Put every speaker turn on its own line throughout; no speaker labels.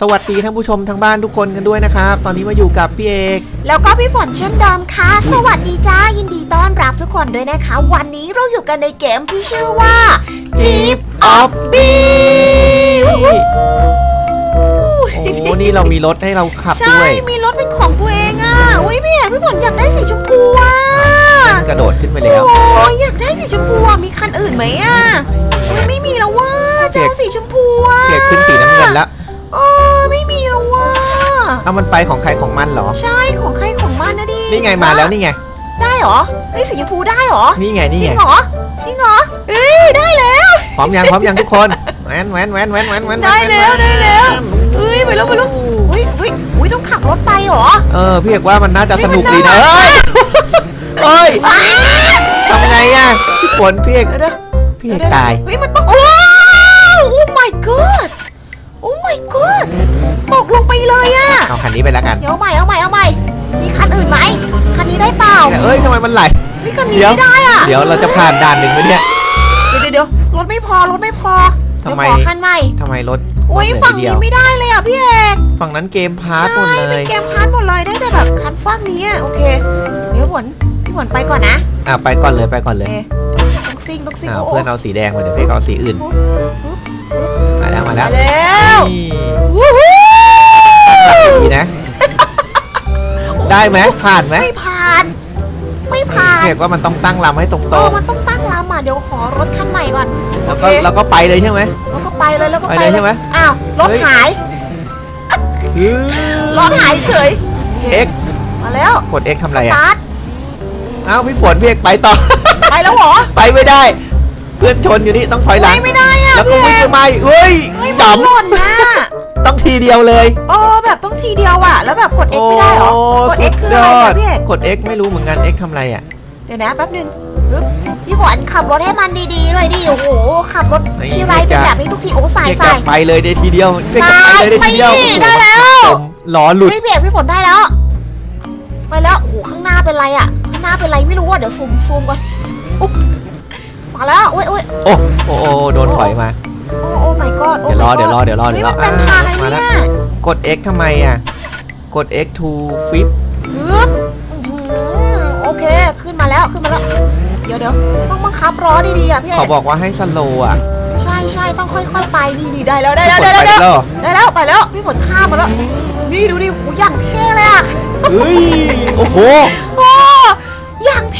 สวัสดีท่านผู้ชมทางบ้านทุกคนกันด้วยนะครับ ตอนนี้มาอยู่กับพี่เอก
แล้วก็พี่ฝนเช่นเดิมค่ะ สวัสดีจ้า ยินดีต้อนรับทุกคนด้วยนะคะ วันนี้เราอยู่กันในเกมที่ชื่อว่า Jeep of b e
โอ้โหนี่เรามีรถให้เราขับ
ใช่
ด้วย
มีรถเป็นของตัวเองอะอุ้ยพี่เอกพี่ฝนอยากได้สีชมพูอะ
มันกระโดดขึ้นไปแล้ว
โอ้ยอยากได้สีชมพูอะมีคันอื่นไหมอะอุ้ยไม่มีแล้วว่าจะเอาสีชมพูอะ
พี่เอกขึ้นสีน้ำเงินแล้ว
เออไม่มีแล้วว่า
เอามันไปของใครของมันเหรอ
ใช่ของใครของมันนะดิ
นี่ไงมาแล้วนี่ไง
ได้เหรอไอ้ยสีชมพูได้เหรอ
นี่ไง
จ
นี่
ริ
ไง
งเหรอจริงเหรอเอ้ยได้แล้ว
พร้อมยังพร้อมยังทุกคนแหวนแหวนแหวนแหวนแหวนแหวน
ได้แล้วได้แล้ว เอ้ยไปแล้วไปแล้วอุ้ยอุ้ยอุ้ยต้องขับรถไปเหรอ
เออพี่เอกว่ามันน่าจะสนุก
เฮ้
ดี
ยมั
นะ
นน่า
เฮ้ยเฮ้ย
อ้า
ทำไงอะพี่ฝนพี่เอก
เดี๋ยวเดี๋ยว
พี่เอกตาย
เฮ้ยมันต้องโอ้โอ้ my god โอ้ my god ตกลงไปเลยอะ
เอาคันนี้ไปแล้วกัน
เดี๋ยวเอาใหม่เอาใหม่เอาใหม่ มีคันอื่นไหม คันนี้ได้เปล่า
เอ้ยทำไมมันไหล
เฮ้ยคันนี้
เดี๋ยว
ไม่ได้อะ
เดี๋ยวเราจะผ่านด่านหนึ่งไหมเนี่ย
เดี๋ยวเดี๋ยวเดี๋ยวรถไม่พอรถไม่พอเดี๋ยว
ทำไม
ขอคันใหม่
ทำไมรถ
โอ้ย
รถเหลื
ฝั่ง
ทีเดี
นี้
ยว
ไม่ได้เลยอะพี่เอก
ฝั่งนั้นเกมพาร์ทหมดเล
ใช่เป็
ย
นเกมพาร์ทหมดเลยได้แต่แบบคันฟักนี้อะโอเค เดี๋ยวฝนพี่ฝนไปก่อนนะ
อะไปก่อนเลยไปก่อนเลย
เอ๊ะต้องซิ่งต้องซิ่ง
อ้าว
โอ้โห
เพื่อนเอาสีแดงมาเดี๋ยวพี่ก็เอาสีอื่นมา แล้วมาแล้ว
มาแล้ว
นี่
วู้ฮู้
ดีนะ ได้ไหมผ่านไหม
ไม่ผ่าน ไม่ผ่าน
เรียกว่ามันต้องตั้งลำให้ตรง
เออมันต้องตั้งลำอะเดี๋ยวขอรถคันใหม่ก่อน
ๆแล้ว
โอ
ก็
เค
แล้วก็ไปเลยใช่ไหม
แล้วก็ไปเลยแล้วก็
ไป
ไป
เลยใช่ไหม
อ้าวรถ
เฮ้ย
หายรถหายเฉย
เอ็ก
มาแล้ว
กด X ทำอะไร
ส
อะ
ตาร์ท
อ้าวพี่ฝนพี่เอกไปต่อ
ไปแล้วเหรอ
ไปไม่ได้ เพื่อนชนอยู่นี่ต้องถอยหลัง
ไม่ไม่ได้อะ
แล้วก็
พี่
วิ่ง
เอ
ไป
ก
ใหม่เฮ้ย
เฮ้ย
จ
มันหล่นนะำ
ต้องทีเดียวเลย
เออแบบต้องทีเดียวอะ แล้วแบบกด X ไม่ได้เหรอกด X คืออะไร
สุดย
คะพี่เอก
กด X ไม่รู้เหมือนกัน X ทำอะไรอะ
เดี๋ยวนะแป๊บนึงปึ๊บพี่ฝนขับรถให้มันดีๆหน่อยดิโอ้โหขับรถ
นี่
ที่ไรเป็นแบบนี้ทุกทีโอ้สาย
เรียก
สา
จะ
ย
ไปเลยได้ทีเดียวเรียกจะไปเลยได้ทีเดียว
ไปดิได้แล้ว
ผมล้อหลุด
เฮ้ยพี่เอกพี่ฝนได้แล้ว ไปแล้วโอ้โหข้างหน้าเป็นไรอะ ข้างหน้าเป็นไรไม่รู้ว่าเดี๋ยวซูมซูมก่อนอุ๊บ มาแล้วโอ้ยโอ้ย
โอ้โอ้โอ้โดนถอยมา
โอ้โอ้ my god โอ้
เดี๋ยวรอ
my god
เดี๋ยวรอ เดี๋ยวรอ เดี๋ยวรอ
ฮ้มันเป็นทางอะไร
มาแล้ว
เนี่ย
กด X ทำไมอะ กด X to flip
ปึ๊บอื้อหือโอเค ขึ้นมาแล้วขึ้นมาแล้ว เดี๋ยวเดี๋ยวต้องบังคับล้อดีๆอะพี่เอ
เขา
ก
บอกว่าให้สโลอะ
ใช่ใช่ต้องค่อยๆไปนี่นี่ได้แล้วได้
พี่
แล้ว
ฝน
ได้
ไป
แล้ว
แล้วเหรอ
ได้แล้วไปแล้วพี่ฝนข้ามมาแล้ว นี่ดูดิโอ้อย่างเท่เลยอะ
เฮ้ย โอ้โห
โอ้อย่าง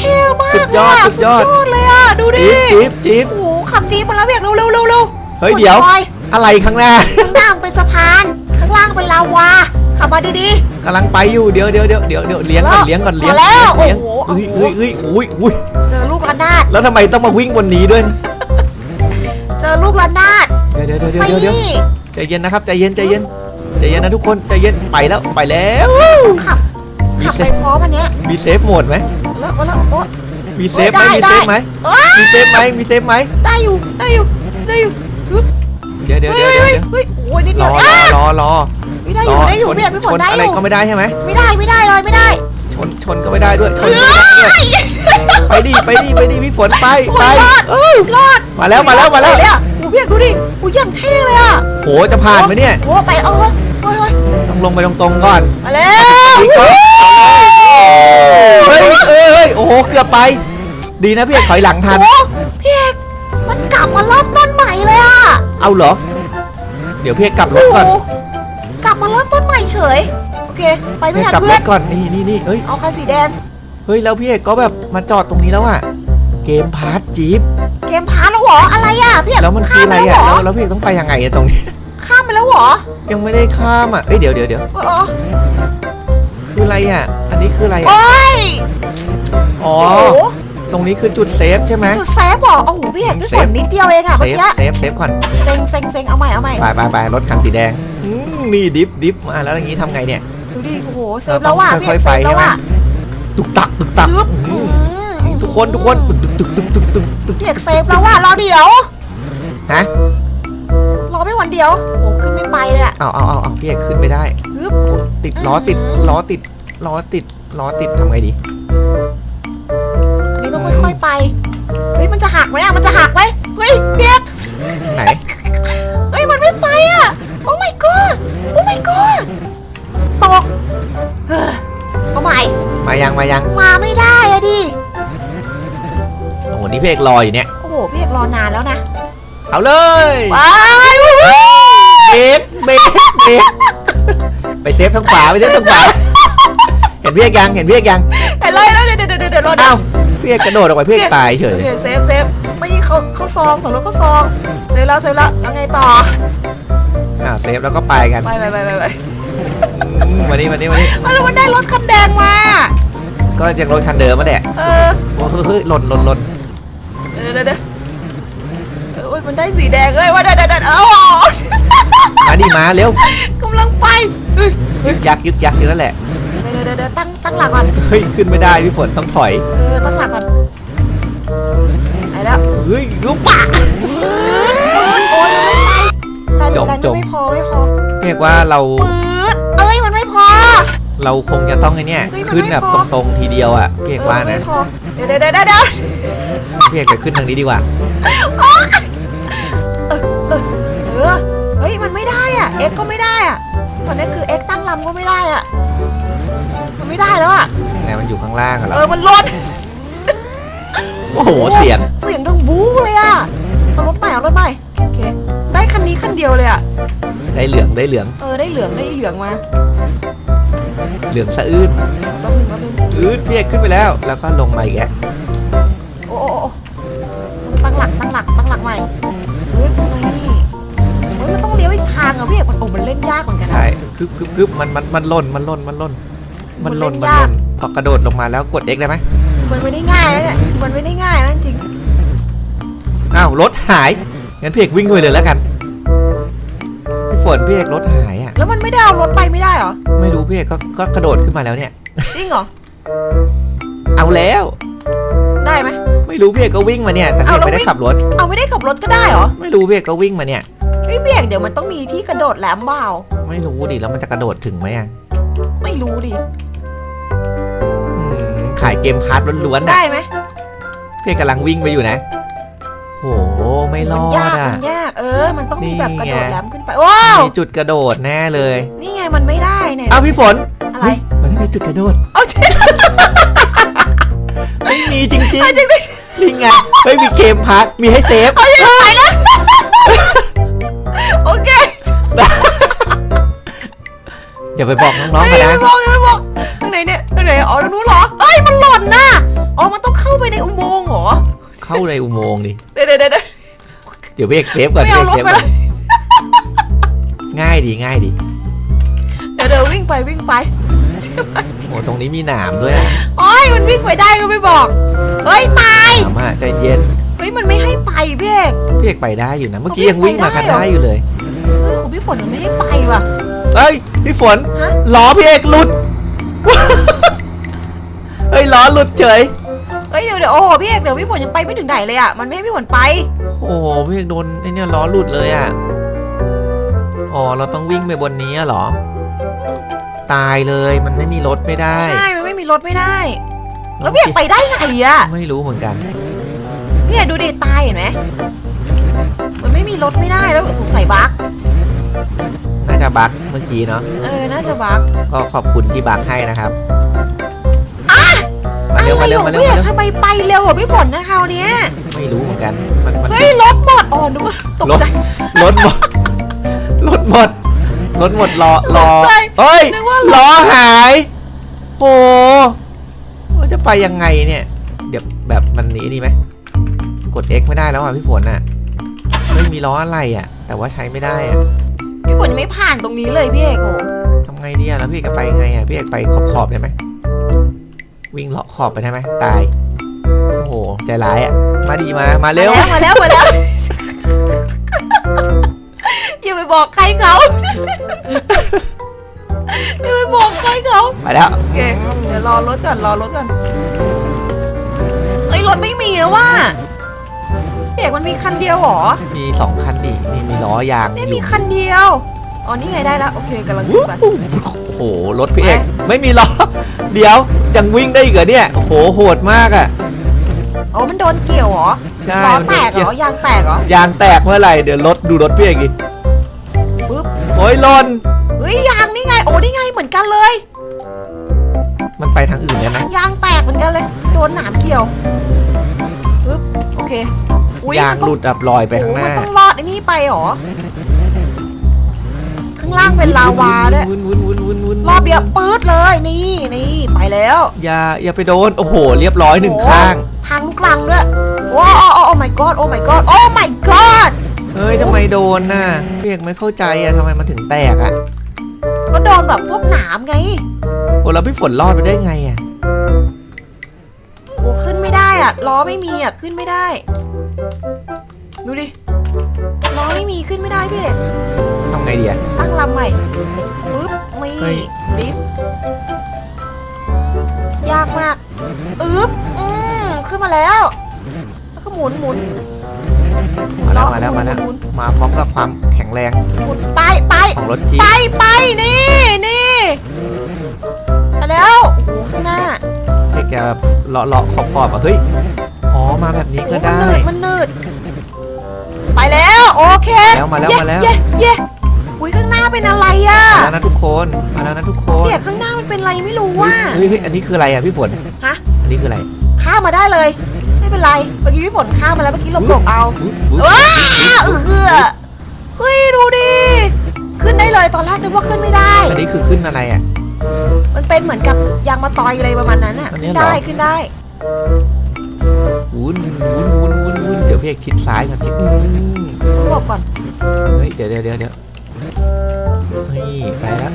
เท่มาก
สุดยอดะสุดยอด
สุดเลยอะดูดิ
จี๊บจี๊บจี๊บ
โอ้โหขับจี๊บมาแล้วเบียกเร็วเร็วเร็วเร็ว
เฮ้ยเดี๋ยว
ฝนลอ
อะไรข้างหน้า
ข้างล่างเป็นสะพาน ข้างล่างเป็นลาวาขับมาดี
กำลังไปอยู่เดี๋ยวเดี๋ยวเดี๋ยวเดี๋ยวเดี๋ยวเลี้ยงก่อน
แล้ว
เลี้ยงก่อนเลี้ยง
พอแล้ว
เลี้ยง
โอ้โห
เฮ้ยเฮ้ยเฮ้ยอุ้ยอุ้ย
ๆเจอลูกระนาด
แล้วทำไมต้องมาวิ่งบนนี้ด้วย
เจอลูกระนาด
เดี๋ยวเดี๋ยวเดี๋ยว
ไป
เดี๋ยวเดี๋ยว
นี่
ใจเย็นนะครับใจเย็นใจเย็นใจเย็นนะทุกคนใจเย็นไปแล้วไปแล้ว
ต้องขับ
มี
ขับ
เซ
ไป
ฟ
พร้อมอันเนี้ย
มีเซฟโหมดไหม
แล้วแล้วโอ้
มีเซฟไหม
ได้
มีเซฟไหม
เอ้ย
มีเซฟไหมมีเซฟไหม
ได้อยู่ได้อยู่ได้อยู่ฮึบ
เดี๋ยวเดี๋ยว
เฮ้
เดี๋ย
ยว
เดี๋ยว
เฮ้ย
เดี๋ยว
เฮ้ยโอ้ยนิด
ร
เดีย
อ
ว
รอ
อะ
รอรอ
ไม่ได้อ
ร
ยู่
อ
ได้อยู่
ชน
พี่พี่ฝ
ช
น
น
ได้อ
อะไร
ยู่
ก็ไม่ได้ใช่ไหม
ไม่ได้ไม่ได้เลยไม่ได้
ชนชนก็ไม่ได้ด้วยชนก็ไม่ได้ด้วยไปดิไปดิไปดิพี่ฝนไป
โอ้
ไป
ยรอด
เอ้ย
รอด
มาแล้วมาแล้วมาแล้ว
เฉยเยอะโอ้พี่อยากดูดิโอ้ยอย่างเท่เลยอะ
โหจะผ่านไหมเนี่ย
โอ้ไปเออเฮ้ยเฮ้ย
ต้อง ลงไปตรงๆก่อน
มาแล้ว
อีกก่อนเฮ้ยเอ้ยเฮ้ยโอ้โหเกือบไป ดีนะพี่เอกถอยหลังทัน
โอ้พี่เอกมันกลับมาเริ่มต้นใหม่เลยอะ
เอาเหรอ เดี๋ยวพี่เอกกลับรถก่อน
โโหกลับมาเริ่มต้นใหม่เฉย โอเค ไปไม่
พี่เอก
ทัน
กลับ
เพื่
ร
อน
ถก่อนนี่นี่นี่เฮ้ย
เอาคันสีแดง
เฮ้ยแล้วพี่เอกก็แบบมาจอดตรงนี้แล้วอะเกมพาร์ทจี๊ป
เกมพาร์ทแล้วเหรออะไรอะพี่เอก
แล้วมันคืออะไร
ข้า
อะ
ป
แล้ว
แล้วเหร
แล้วพี่เอกต้องไปยังไงอะตรงนี้
ข้าม ไปแล้วเหรอ
ยังไม่ได้ข้ามอะเอ้ยเดี๋ยวเดี๋ยวเดี๋ยว
เออเออ
คืออะไรอะอันนี้คืออะไรอะ
โอ้ย
อ๋อ
โอ้โห
ตรงนี้คือจุดเซฟใช่ไหม
จุดเซฟเหรอโอ้โหพี่เอกพี่
เซ
ฝ
ฟ
นนิดเดียวเองอะ
เซ
เมื่อ
ฟ
กี้
เซฟเซฟก่อน
เซ็งเซ็งเซ็งเอาใหม่เอาใหม่
ไปไปไปรถคันสีแดงอืมนี่ดิฟดิฟมาแล้วอย่างนี้ทำไงเนี่ย
ดูดิโอ้โหเซ
เรา
ฟ
ต้
แล้
อ
ว
ง
ว่ะพี่
ค่
เอ
อย
ก
ๆ
เซ
ไป
ฟแล้ว
ใช่ไหม
ว่ะ
ตุกตักตุกตัก
จึ๊บ
อืม
อืม
ทุกคนทุกคนตึกตึกตึกตึกตึกตึก
พี่เอกเซฟแล้วว่ะรอเดี๋ยว
ฮะ
ร อไม่หวนเดียว โอ้ขึ้นไม่ไปเลยอะ
เอาเอาเอาเอาพี่เอกขึ้นไม่ได้
ฮึบ
ติดล้อติดล้อติดล้อติดล้อติดทำไงดี
อันนี้ต้องค่อยๆไป เฮ้ย มันจะหักไหมอะมันจะหักไหมเฮ้ยพี่เอก
ไหน
เฮ้ย มันไม่ไปอะโอ้ my god โอ้ my god ตกเฮ้อเอาใหม่
มายังมายัง
มาไม่ได้อะดิ
โอ้โหนี่พี่เอกรออยู่เนี่ย
โอ้โห พี่เอกรอนานแล้วนะ
เอาเลย
ไปวู้ฮู้
เบรกเบรกเบรกไปเซฟทางขวาไปเซฟทางขวาเห็นพี่เอกยังเห็นพี่เอกยัง
เห็นเลยแล้วเดี๋ยวเดี๋ยวเดี๋ยวเดี๋ยวรอ
อ้าวพี่เอกกระโดดออกไปพี่เอกตายเฉย
โอเคเซฟเซฟไม่เขาเขาซองของรถเขาซองเซฟแล้วเซฟแล้วแล้วไงต่อ
อ้าวเซฟแล้วก็ไปกัน
ไปไปไปไปไป
อืมวันนี้วันนี้วันนี้
เอาแล้วมันได้รถคันแดงมา
ก็ยังรถคันเดิมมาแหละ
เออ
โอ้เฮ้ยหล่นหล่นหล่น
เดี๋ยวเดี๋ยวเดี๋ ยวเออโอ้ยมันได้สีแดงเอ้ยว่าเดี๋ยวเดี๋ยวเดี๋ยวเอ้า
มาดิมาเร็ว
กำลังไปเฮ้ย
ยึกยักยึกยักอยู่นั่นแหละ
เดี๋ยวเดี๋ยวเดี๋ยวตั้งตั้งหลักก่อน
เฮ้ยขึ้นไม่ได้พี่ฝนต้องถอย
เออตั้งหลักก่อนไปแล้ว
เฮ้ยลูกปะ
โอ้ยมันไม่ไปแรง
จม
แรง
จม
ไม่พอไม่พอ
เรียกว่าเรา
ปืดเอ้ยมันไม่พอ
เราคงจะต้องไอ้เนี่ย
เฮ้ยมัน
ขึ้นแบบ
ไม่พอ
ตรงๆทีเดียวอะพี่เอกว่า
เออ
นะ
ไม่พอเดี๋ยวเดี๋ยวเดี๋ยวเดี๋ยวเดี๋ยว
พี่เอกจะขึ้นทางนี้ดีกว่า
X ก็ไม่ได้อะตอนนี้คือ X ตั้งลำก็ไม่ได้อะมันไม่ได้แล้วอะ
ไงมันอยู่ข้างล่างอะเหร
เอ
อ
อมันลด
โอ้โหเสียง
เสียงดังบู๊เลยอะเอารถใหม่เอารถใหม่โอเคได้คันนี้คันเดียวเลยอะ
ได้เหลืองได้เหลือง
เออได้เหลืองได้เหลืองมา
เหลืองสะอื้น
แป๊บนึงแป๊บนึง
อื้นพี่เอกขึ้นไปแล้ว แล้วก็ลงมาอีกแล้ว
โอ้โอ้โอ้ตั้งหลักตั้งหลักตั้งหลักใหม่เฮ้ยทำไมางอะพี่เอกมันโอ้มันเล่นยากเหมือนกันนะ
ใช่คึบคึบคึบมันมันมันล่นมันล่นมันล่นมันล่น
มัน
มัน
เล่นยาก
ล่นพอกระโดดลงมาแล้วกด X ได้ไหม
มันไม่ได้ง่ายนะเนี่ยมันไม่ได้ง่ายนะจริง
อ้าวรถหายงั้นพี่เอกวิ่งไปเลยแล้วกันพี่ฝนพี่เอกรถหายอะ
แล้วมันไม่ได้เอารถไปไม่ได้เหรอ
ไม่รู้พี่เอกก็ก็กระโดดขึ้นมาแล้วเนี่ย
จริงเหรอ
เอาแล้ว
ได้ไหม
ไม่รู้พี่เอกก็วิ่งมาเนี่ยแต่พี่เอก
เอาแล้ว
ไม่ได้
วิ่ง
ขับรถ
เอาไม่ได้ขับรถก็ได้เหรอ
ไม่รู้พี่เอกก็วิ่งมาเนี่ย
เฮ้ยเบี่ยงเดี๋ยวมันต้องมีที่กระโดดแหลมเปล่า
ไม่รู้ดิแล้วมันจะกระโดดถึงไหมอะ
ไม่รู้ดิ
อืมขายเกมพาร์ทล้วนๆ
ได้
น่ะ
ไหม
พี่เอกกำลังวิ่งไปอยู่นะโหไม่ร
มั
อนด
ยาก
อะ
มันยากเออ มันต้องมีแบบกระโดด
นี่ไง
แหลมขึ้นไปว้าว
มีจุดกระโดดแน่เลย
นี่ไงมันไม่ได้เนี่ย
อ้าวพี่ฝน
อะไร
เฮ้ยมันไม่มีจุดกระโดด
เอาจริง
ไม่มีจริงจริง
เอาจริงดิ
นี่ไงเฮ้ยมีเกมพาร์ทมีให้เซฟ
เอาจริงไปนะ โอเค
อย่าไปบอกน้องๆ
ไม่
กันนะ
ไม่บอกไม่บอกทางไหนเนี่ยทางไหนอ๋อทางนู้นเหรอเฮ้ยมันหล่นน่ะอ๋อมันต้องเข้าไปในอุโมงค์เหรอ
เข้าในอุโมงค์ดิ
เดี๋ยวเดี๋ยวเดี๋ยวเดี๋ยว
เดี๋ยวพี่เอกเซฟก่อน
ไม่
พี่
เอา
เอก
รถ
เซฟ
ไป
ก่
เล
อน
ย
ง่ายดีง่ายดี
เดี๋ยวเดี๋ยววิ่งไปวิ่งไป
โอ้ตรงนี้มีหนามด้วยอะ
โอ้ยมันวิ่งไปได้ก็ไม่บอก เฮ้ยตาย
หนามอะใจเย็น
เฮ้ยมันไม่ให้ไปพี่เอก
พี่เอกไปได้อยู่นะ เมื่อกี้
เขา
ยังวิ่งมากัน
ไปได้
ได้
เหรอ
อยู่เลย
เออของพี่ฝนมันไม่ให้ไปว่ะ
เฮ้ย พี่ฝน
ฮะ
ล้อพี่เอกหลุด เฮ้ยล้อหลุดเฉย
เฮ้ยเดี๋ยวเดี๋ยวโอ้โหพี่เอกเดี๋ยวพี่ฝนยังไปไม่ถึงไหนเลยอะมันไม่ให้พี่ฝนไป
โอ้โหพี่เอกโดนไอ้เนี่ยล้อหลุดเลยอะ อ๋อเราต้องวิ่งไปบนนี้อะเหรอ ตายเลยมันไม่มีรถไม่ได้
ใช่ มันไม่มีรถไม่ได้ แล้วพี่เอกไปได้ไงอะ
ไม่รู้เหมือนกัน
พี่ เอกดูดิตายเห็นไหมมันไม่มีรถไม่ได้แล้วสงสัยบั๊ก
น่าจะบั๊กเมื่อกี้เนาะ
เออน่าจะบั๊ก
ก็ขอบคุณที่บั๊กให้นะครับมา
อะไร
เร็วมาเร็ว
ขอ
มางเร็ว
พี่เอ
มากเร็ว
ทำไมไปเร็วกว่าพี่ฝนนะคราวเนี้ย
ไม่รู้เหมือนกันมันมัน
เฮ้ยรถหมดอ๋อนึกว่าตกใจ
รถหมดรถหมดรถหมดรอรอ
ตกใจ
เฮ้ย
นึกว่ารถ
ล้อหายโอ้ว่าจะไปยังไงเนี่ย เดี๋ยวแบบมันหนี้นี่ไหม กด X ไม่ได้แล้วอะพี่ฝนอะไม่มีล้ออะไรอะ แต่ว่าใช้ไม่ได้อะ
พี่ฝนยังไม่ผ่านตรงนี้เลยพี่เอกโอ้
ทำไงดีอะแล้วพี่เอกจะไปไงอะพี่เอกไปขอบขอบๆได้ไหมวิ่งเลาะขอบไปได้ไหมตายโอ้โหใจร้ายอะมาดีมามาเร็ว
มาแล้วมาแล้วอย่าไปบอกใครเขาอย่าไปบอกใครเขา
มาแล้ว
โอเคเดี๋ยวรอรถก่อนรอรถก่อนเอ้ยรถไม่มีแล้วว่า พี่เอกมันมีคันเดียวเหรอ
มีสองคันดินี่มีล้อยาง
เนี่ย
อยู่
มีคันเดียว อ๋อ นี่ไงได้แล้ว โอเคกำลังขึ้นไป
โอ้โห รถพี่เอก ไม่มีล้อ เดี๋ยวยังวิ่งได้อีกเหรอเนี่ย โอ้โห โหดมากอะ
โอ้มันโดนเกี่ยวเหรอ
ใช่
ล้อ
มัน
แต
โดน
กเห
เกี่
ร
ยว
อยางแตกเหรอ ยา
งแตกเมื่อไหร่ เดี๋ยวรถดูรถพี่เอกดิ
ปึ๊บ
โอ้ยหลน
เฮ้ยยางนี่ไง โอ้นี่ไงเหมือนกันเลย
มันไปทางอื่นแล้วนะ
ยางแตกเหมือนกันเลย โดนหนามเกี่ยวปึ๊บ โอเค อุ๊
ยาง
มัน
ห
ต้อ
ลุดอับลอยไปข้างห
โอ้
น้า
มันต้องรอดไอ้นี่ไปเหรอ ข้างล่างเป็นลาวาด้วย
วุ้นวุ้นวุ้นวุ้นวุ้น
รอบเดียวปื๊ดเลยนี่นี่ไปแล้ว
อย่าอย่าไปโดน โอ้โห เรียบร้อยหนึ่ง
โอ้
ข้าง
ทางลูกลังด้วยโอ้โอ้โอ้ my god โอ้ my god โอ้ my god
เฮ้ยทำไมโดนน่ะเพียกไม่เข้าใจอะทำไมมันถึงแตกอะ
ก็โดนแบบพวกหนามไง
โอ้แล้วพี่ฝนรอดไปได้ไงอะ
โอ้ขึ้นไม่ได้อะล้อไม่มีอะขึ้นไม่ได้ ดูดิล้อไม่มีขึ้นไม่ได้พี่เอก
ทำไงดีอะ
ตั้งลำใหม่ปึ๊บมี
เฮ้ย
ลิฟต์ยากมากอึ๊บอืมขึ้นมาแล้ว แล้วก็หมุนหมุน
มาแล้วมาแล้วมาแล้ว
หมุน
มาพร้อมกับความแข็งแรง
หมุนไปไป
ของรถจี๊ป
ไปไปนี่นี่ไปแล้วโอ้โหข้างหน้า
เพียกจะแบบเลาะเลาะขอบขอบอะเฮ้ยอ๋อ มาแบบนี้ก็
โอ้
ได้
มันหนืดมันหนืดไปแล้วโอเค
แล้วมาแล้ว
เย้
มาแล้ว
เย้เย้อุ้ยข้างหน้าเป็นอะไรอะ
มาแล้วนะทุกคนมาแล้วนะทุกคน
เนี่ยข้างหน้ามันเป็นอะไรไม่รู้ว่า
เฮ้ยเฮ้ยอันนี้คืออะไรอะพี่ฝน
ฮะ
อันนี้คืออะไร
ข้ามมาได้เลย ไม่เป็นไร เมื่อกี้พี่ฝนข้ามมาแล้วเมื่อกี้หลบหลบเอา
อุ๊ยอุ๊ย
ว้าเออเฮ้ยดูดิ ขึ้นได้เลยตอนแรกนึกว่าขึ้นไม่ได้
อันนี้คือขึ้นอะไรอะ
มันเป็นเหมือนกับยางมาตอยอะไรประมาณนั้นอะ
อันนี้
ขึ้น
เหรอ
ได้ขึ้นได้
วุ้นวุ้นวุ้นวุ้นวุ้นเดี๋ยวพี่เอกชิดซ้ายก่อนชิดอืม
ต้องหลบก่อน
เฮ้ยเดี๋ยวเดี๋ยวเดี๋ยวเดี๋ยวเฮ้ยไปแล้ว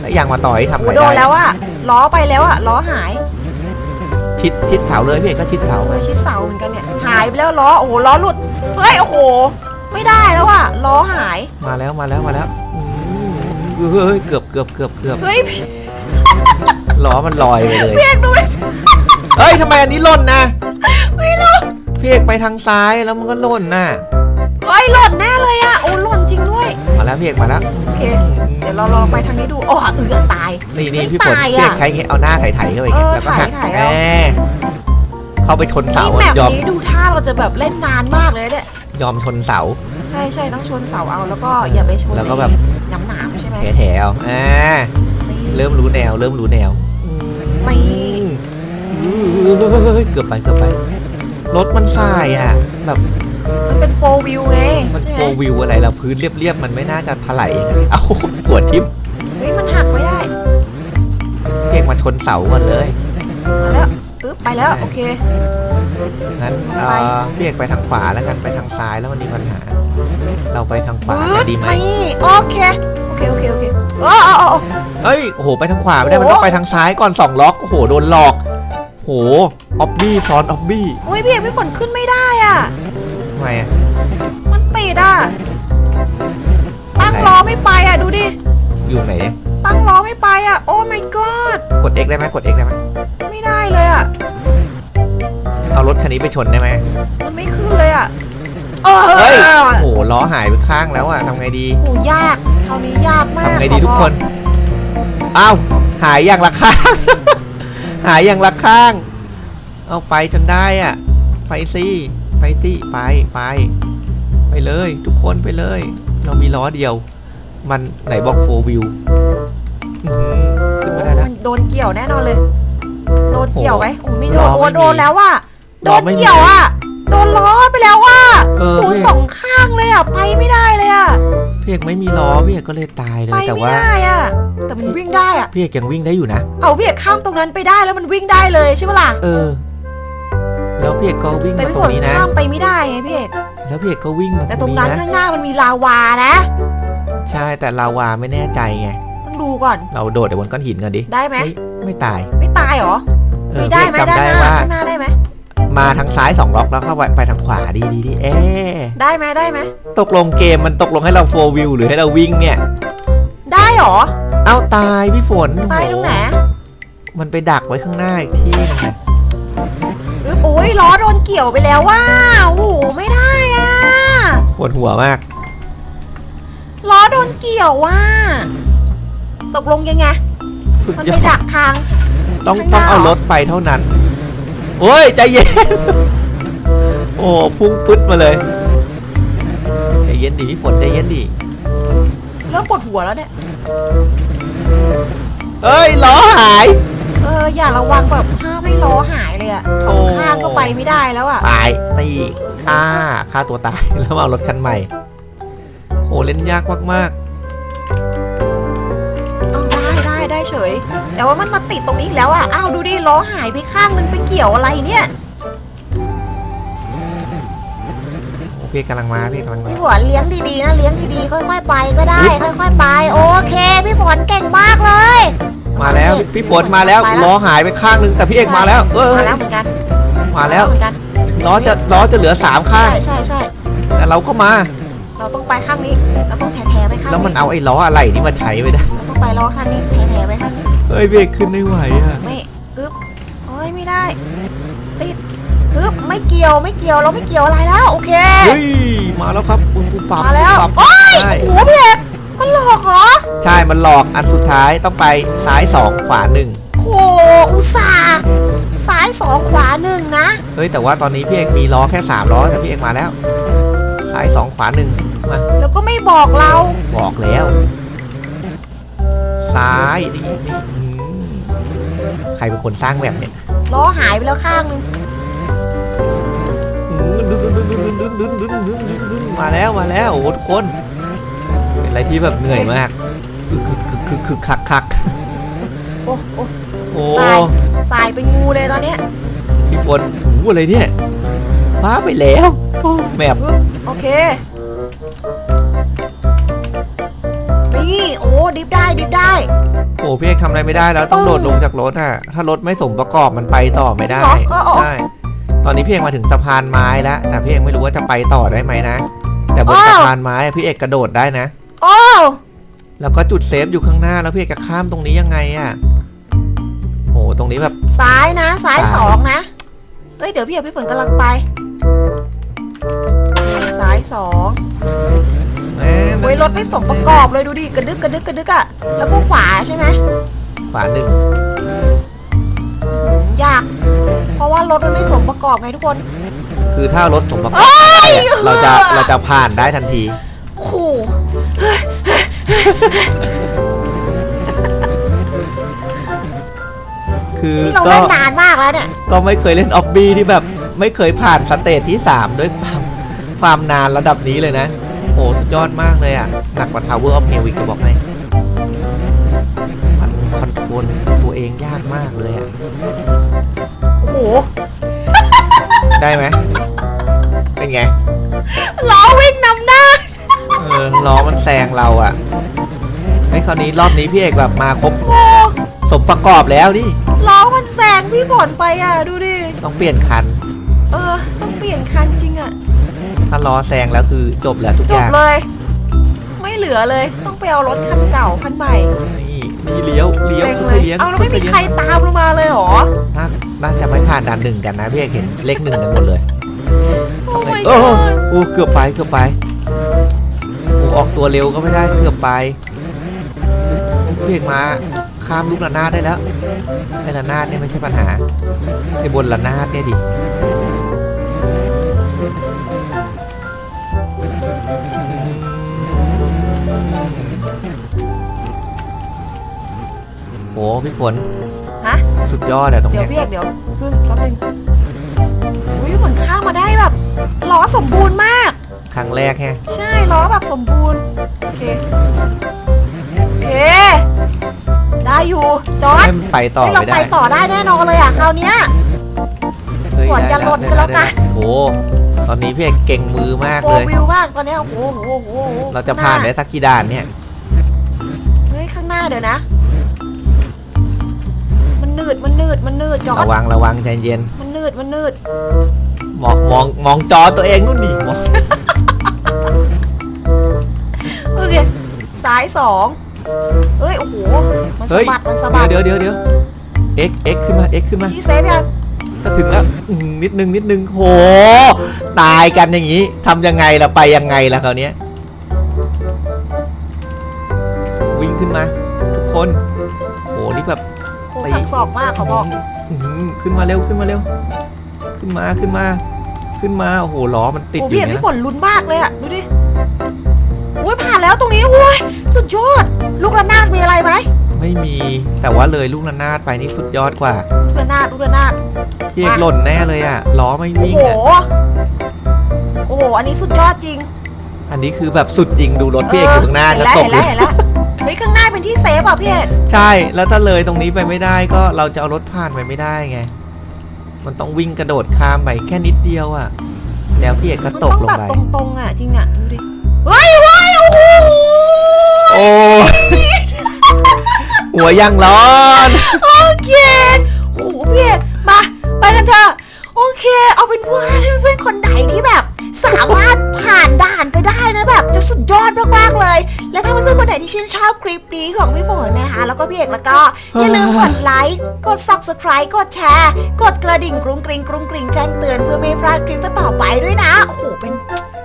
แล้วยางมาต่อยทำ
โอ้
ไง
โด
ได้
นแล้วอะล้อไปแล้วอะล้อหาย
ชิดชิดเสาเลยพี่เอกก็ชิดเสา
เออชิดเสาเหมือนกันเนี่ย หายไปแล้วล้อ โอ้โหล้อหลุด เฮ้ย โอ้โห ไม่ได้แล้วอะล้อหาย
มาแล้วมาแล้วมาแล้วอืมเฮ้ยเกือบเกือบเกือบเกือบ
เฮ้ยพี่
ล้อมันลอยไปเลย
พี่เอกดูดิ
เฮ้ยทำไมอันนี้หล่นนะ
ไม่รู้
พี่เอกไปทางซ้ายแล้วมันก็หล่นน่ะ
เฮ้ยหล่นแน่เลยอะโอ้หล่นจริงด้วย
มาแล้วพี่เอกมาแล้ว
โอเค เดี๋ยวเราลองไปทางนี้ดูโอ้เอือตาย
นี่นี่
ไม่
พี่ฝน
ตาย
พี่เอ
อะ
กใช้เงี้ยเอาหน้าไถๆเข้าไปอย่างเงี้ย
เออ
แล้วก็หัก
ไถๆ
แห
เอา
มเข้าไปชนเสา
นี่แม
อะ
ป
ยอม
นี้ดูท่าเราจะแบบเล่นนานมากเลยเนี่ย
ยอมชนเสา
ใช่ใช่ต้องชนเสาเอาแล้วก็อย่าไปชน
แล้วก็แบบ
หนามหนามๆใช่ไหม
แถวๆอ่า
นี่
เริ่มรู้แนว เริ่มรู้แนว
นี่
อืมเฮ้ยเกือบไปเกือบไป รถมันสายอะ แบบ
มันเป็นโฟวิวไง
มัน
ใช่
โฟ
ไหม
วิวอะไรแล้วพื้นเรียบๆมันไม่น่าจะถลายอย่างนั้นเอาปวดทิ่ม
เฮ้ยมันหักไม่ได้
พี่เอกมาชนเสาก่อนเลย
มาแล้วปึ๊บไปแล้วโอเค
งั้นเอ่อพี่เอกไปทางขวาแล้วกันไปทางซ้ายแล้วมันมีปัญหา เราไปทางขวา
ปึ๊
จะ
บ
ดีไหม
นี่โอเค โอเค โอเค โอเคโอ้โอ้โอ้
เฮ้ยโอ้โห ไปทางขวาไม่ได้
โอ้
มันต้องไปทางซ้ายก่อนสองล็อก โอ้โห โดนหลอกโห ออบบี้ซ้อนออบบี้
โอ้ยพี่เอกพี่ฝนขึ้นไม่ได้อะ
ทำไมอะ
มันติดอะ ตั้ง
ไหน
ล้อไม่ไปอะดูดิ
อยู่ไหน
ตั้งล้อไม่ไปอะ โอ้ my god
กด X ได้ไหมกด X ได้ไหม
ไม่ได้เลยอะ
เอารถคันนี้ไปชนได้ไหม
มันไม่ขึ้นเลยอะเออ
เฮ้ยโอ้โหล้อหายไปข้างแล้วอะทำไงดี
โหยากคราวนี้ยากมาก
ทำไงดี
ขอ
ทุก
บอก
คน อ้าวหายอย่างละข้าง หายอย่างละข้าง เอาไปจนได้อะไปสิไปสิไปไป ไปเลย ทุกคนไปเลย เรามีล้อเดียว มันไหนบอกโฟวิวขึ้นไม่ได้แล้ว
มันโดนเกี่ยวแน่นอนเลย โดนเกี่ยวไหมโอ้ไม่โด
ล้
น
อ
โอ้
ไม่มี
โดนแล้วอะโด
ล้อนไม่มี
เกี่ยวอะโดนล้อไปแล้วว่ะ
เออ
โอ้
พี่
สองข้างเลยอะไปไม่ได้เลยอะ
พี่เอกไม่มีล้อพี่เอกก็เลยตายเล
ไป
ยแต่
ไม่
ว่า
ได้อะแต่มันวิ่งได้อะ
พี่เอกยังวิ่งได้อยู่นะ
เอาพี่เอกข้ามตรงนั้นไปได้แล้วมันวิ่งได้เลยใช่ไหมล่ะ
เออ แล้วพี่เอกก็วิ่ง
แต่
มา
พี่
ตร
ฝ
ง
น
นี้นะ
ข้ามไปไม่ได้ไงพี่เอก
แล้วพี่เอกก็วิ่งมา
แต่
ต
ต
ร
รงง
นี้
นั้น
นะ
ข้างหน้ามันมีลาวานะ
ใช่แต่ลาวาไม่แน่ใจไง
ต้องดูก่อน
เราโดดเดี๋ยวบนก้อนหินกันดิ
ได้ไหม
ไม่ไม่ตาย
ไม่ตายเหรอ
เออ
ไม่ได้ไหม
พี่เอก
ด้าน
จำได้
หน้า
ว่า
ข้างหน้าได้ไหม
มาทางซ้ายสองล็อกแล้วก็ไปไปทางขวาดีดีดีเอ๊ะ
ได้ไหมได้ไหม
ตกลงเกมมันตกลงให้เราโฟวิวหรือให้เราวิ่งเนี่ย
ได้เหรอ
เอ้าตายพี่ฝน
ตายตรงไหน
โอ้โมันไปดักไว้ข้างหน้าอีกที่นึงนะ
อึ๊บโอ้ ยล้อโดนเกี่ยวไปแล้วว่าโอ้โหไม่ได้อะ
ปวดหัวมาก
ล้อโดนเกี่ยวว่า ตกลงยังไง
สุด
มัน
ย
ไป
อด
ดักทาง
ต้อง
ข้างห
ต้อง
น้า
เอา
เหรอ
รถไปเท่านั้น โอ้ย ใจเย็น โอ้พุ่งปึ๊ดมาเลย ใจเย็นดิพี่ฝนใจเย็นดิ
เริ่มปวดหัวแล้วเนี่ย
เอ้ยล้อหาย
เเอออย่าระวังแบบห้ามไม่ล้อหายเลยอะสองข้างก็ไปไม่ได้แล้วอะ
ตายนี่ฆ่าฆ่าตัวตาย แล้วมาเอารถคันใหม่ โหเล่นยากมาก
เอาได้ได้ได้เฉย แต่ว่ามันมาติดตรงนี้อีกแล้วอะอ้าวดูดิล้อหายไปข้างนึงไปเกี่ยวอะไรเนี่ย
ๆโอเคกำลังมาพี่กำลังมา
พี่ฝนเลี้ยงดีๆนะเลี้ยงดีๆค่อยๆไปก็ได้ ค่อยๆไป โอเคพี่ฝนเก่งมากเลย
มาแล้วพี่ฝนมาแล้ว
ไปแล้ว
ล้อหายไปข้างหนึงแต่พี่เอกมาแล้ว เออ
มาแล้วเหมือนกัน
มาแล้ว
เหมือนกัน
ล้อจะล้อจะเหลือสามข้าง
ใช่ใช่ใช่
แต่เราก็มา
เราต้องไปข้างนี้เราต้องแถๆไปข้าง
แล้วมันเอาไอ้ล้ออะไรนี่มาใช้ไม่ได้
เราต้องไปล้อข้างนี้แถๆไปข้างนี้
เฮ้ยพี่เอกขึ้นไม่ไหวอะ
ไม่อึ๊บโอ้ยไม่ได้ติดอึ๊บไม่เกี่ยวไม่เกี่ยวเราไม่เกี่ยวอะไรแล้วโอเค
เฮ้ยมาแล้วครับปุ้มปุ้มปั๊บ
มาแล้ว
ปั๊บ
โอ้ย
ใช่
โอ้โหพี่เอก มันหลอกเหรอ
ใช่ มันหลอกอันสุดท้ายต้องไปซ้ายสองขวาหนึ่ง
โหอุตส่าห์ซ้ายสองขวาหนึ่งนะ
เฮ้ยแต่ว่าตอนนี้พี่เอกมีล้อแค่สามล้อแต่พี่เอกมาแล้วซ้ายสองขวาหนึ่งมา
แล้วก็ไม่บอกเรา
บอกแล้ว ซ้ายนี่นี่อืมใครเป็นคนสร้างแบบเนี่ย
ล้อหายไปแล้วข้างหนึง
อืมดึ๊ดดึ๊ดดึ๊ดดึ๊ดดึ๊ดดึ๊ดดึ๊ดดึ๊ดดึ๊ดมาแล้วมาแล้วโอ้โหทุกคนเป็น อะไรที่แบบเหนื่อยมากคึกคึกคึกคึกคักคัก
โอ้โอ้
โอ้
สายสายเป็นงูเลยตอนเนี้ย
พี่ฝนหูอะไรเนี่ยป้าไปแล้วโอ้แมพ
ปึ๊บโอเค นี่โอ้ดิฟได้ดิฟได้
โอ้พี่เอกทำอะไรไม่ได้แล้วต้องโดดลงจากรถอะ ถ้ารถไม่สมประกอบมันไปต่อไม่ได้
จริงเหรอเออเออ
ใช่ตอนนี้พี่เอกมาถึงสะพานไม้แล้วแต่พี่เอกไม่รู้ว่าจะไปต่อได้ไหมนะ แต่บน
อ้าว
สะพานไม้อะพี่เอกกระโดดได้นะ
โอ้
แล้วก็จุดเซฟอยู่ข้างหน้าแล้วพี่เอกจะข้ามตรงนี้ยังไงอะโอ้ตรงนี้แบบ
ซ้ายนะ ซ้าย
ซ้าย
สองนะเอ้ย เดี๋ยวพี่เอกพี่ฝนกำลังไป ซ้ายสอง
แหม่
โอ้ยรถไม่สมประกอบเลยดูดิ กระดึกกระดึกกระดึกอะแล้วก็ขวาใช่ไหม
ขวาหนึ่ง
ยาก เพราะว่ารถมันไม่สมประกอบไงทุกคน
คือถ้ารถสมประกอบ
เอ้ย
ได้อะเราจะเราจะผ่านได้ทันที
โอ้โห
คือ
นี่เรา
ก็
เล่นนานมากแล้วเนี่ย
ก็ไม่เคยเล่นออบบี้ที่แบบ ไม่เคยผ่านสเตจที่ 3 ด้วยความความนานระดับนี้เลยนะ โอ้สุดยอดมากเลยอะ หนักกว่า Tower of Hell อีกจะบอกให้ มันคอนโทรลตัวเองยากมากเลยอะ
โอ้โห
ได้ไหมเป็นไง
ล้อวิ่งนำหน้า
เออล้อมันแซงเราอะ ไอ้ยคราวนี้รอบนี้พี่เอกแบบมาครบ
โอ้
สมประกอบแล้วดิ
ล้อมันแซงพี่ฝนไปอะดูดิ
ต้องเปลี่ยนคัน
เออ ต้องเปลี่ยนคันจริงอะ
ถ้าล้อแซงแล้วคือจบแล้วทุก
จ
อบย่าง
เลย ไม่เหลือเลย ต้องไปเอารถคันเก่าคันใหม่
นี่นี่เลี้ยวเลี้ยว
เซ็ง
ค่
เล
อย
ย
ๆเลี้ยง
เอาแล้วไม่มี
อยๆลี้ยง
ใครตามลงมาเลยเหรอ
น่าน่าจะไม่ผ่านด่านหนึ่งกันนะพี่เอกเห็นเลขหนึ่งกันหมดเลย
โอ้ my
โอ้โห
god
โอ้เกือบไปเกือบไปโอ้ออกตัวเร็วก็ไม่ได้เกือบไป พี่เอกมาข้ามลูกระนาดได้แล้วไอ้ระนาดเนี่ยไม่ใช่ปัญหาไอ้บนระนาดเนี่ยดิโอ้พี่ฝน
ฮะ
สุดยอดอะตรง
เดี๋ยว
เนี้ย
พี่เอกเดี๋ยวเพิ่งแป๊บนึงอุ้ยฝนข้ามมาได้แบบล้อสมบูรณ์มาก
ครั้งแรกแฮะ
ใช่ล้อแบบสมบูรณ์ โอเคโอ เค ได้อยู่จอร์ด
ให้มันไปต่อ
ให้เรา
ไม่
ไป
ได้
ต่อได้แน่นอนเลยอะคราวเนี้ย
เฮ้ย
ก่อน
ได้
จะหล่น
ได้
ก็แล้ว
ได้
กัน
โอ้ตอนนี้พี่เอกเก่งมือมาก
โฟ
เลย
วิวมากตอนเนี้ยโอ้โหโอ้โหโอ้โห
เราจะผ่านได้สักกี่ด่านเนี่ย
เฮ้ยข้างหน้าเดี๋ยวนะ มันหนืดมันหนืดมันหนืดจอร์ด
ระวังระวังใจเย็น
มันหนืดมันหนืด
มองมองมองจอตัวเองนู่นดิมอง
โอเคซ้ายสอง เอ้ย โอ้โห มันสะ
เฮ้ย
บัด มันสะบัด
เดี๋ยวเดี๋ยวเดี๋ยวเอ็กเอ็กขึ้นมาเอ็กขึ้นมา
ที่เซฟยัง
จะถึงแล้วอื้อหือนิดนึงนิดนึงโห ตายกันอย่างนี้ทำยังไงล่ะไปยังไงล่ะคราวเนี้ยวิ่งขึ้นมา ทุกคนโหนี่แบบ
โคหักศอกมากเขาบอก
อื้อหือขึ้นมาเร็วขึ้นมาเร็ว ขึ้นมาขึ้นมา ขึ้นมาโอ้โหล้อมันติด
โอ้
อยู่
พี่เห็น
เนี่ย
พี่
นะ
ฝนลุ้นมากเลยอะดูดิโอ้ยผ่านแล้วตรงนี้โอ้ยสุดยอด ลูกระนาดมีอะไรไหม
ไม่ไม่มี แต่ว่าเลยลูกระนาดไปนี่สุดยอดกว่า
ลูกระนาดลูกระนาด
พี่เอกหล่นแน่เลยอะล้อไม่
โอ้
วิ่ง
โห
อะ
โอ้โห อันนี้สุดยอดจริง
อันนี้คือแบบสุดจริงดูรถพี่เอกอยู่ข้างหน้า
เห็
ก็
นแล้ว
ตก
เห็น
เล
แล้ว
ย
เห็นแล้วเฮ้ยข้างหน้าเป็นที่เซฟอะพี่เอก
ใช่ แล้วถ้าเลยตรงนี้ไปไม่ได้ก็เราจะเอารถผ่านไปไม่ได้ไง มันต้องวิ่งกระโดดข้ามไปแค่นิดเดียวอะแล้วพี่เอกก็
มัน
ตก
ต้อง
ลง
แบบ
ไป
ตรงๆอะจริงอะดูดิเฮ้ยเฮ้ยโอ้โห
โอ้หัวยังร้อน
โอเคโอ้โหพี่เอกมา ไปกันเถอะ โอเค เอาเป็นว่าถ้าเพื่อนๆคนไหนที่แบบ สามารถผ่านด่านไปได้นะแบบ จะสุดยอดมากๆเลย และถ้าเพื่อนๆคนไหนที่ชื่นชอบคลิปนี้ของพี่ฝนนะคะ แล้วก็พี่เอกแล้วก็ อย่าลืมกดไลค์ กด subscribe กดแชร์ กดกระดิ่งกรุงกริงกรุงกริงแจ้งเตือนเพื่อไม่พลาดคลิปต่อๆไปด้วยนะ โอ้โห เป็น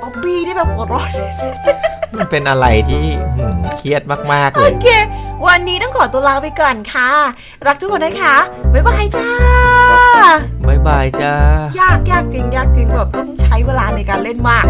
ออบบี้ที่แบบหัวร้อน
มันเป็นอะไรที่หืมเครียดมากๆ
โอ
เลย
เค วันนี้ต้องขอตัวลาไปก่อนค่ะ รักทุกคนนะคะ บ๊ายบายจ้า
บายบายจ้า
ยากยากจริง ยากจริงแบบต้องใช้เวลาในการเล่นมาก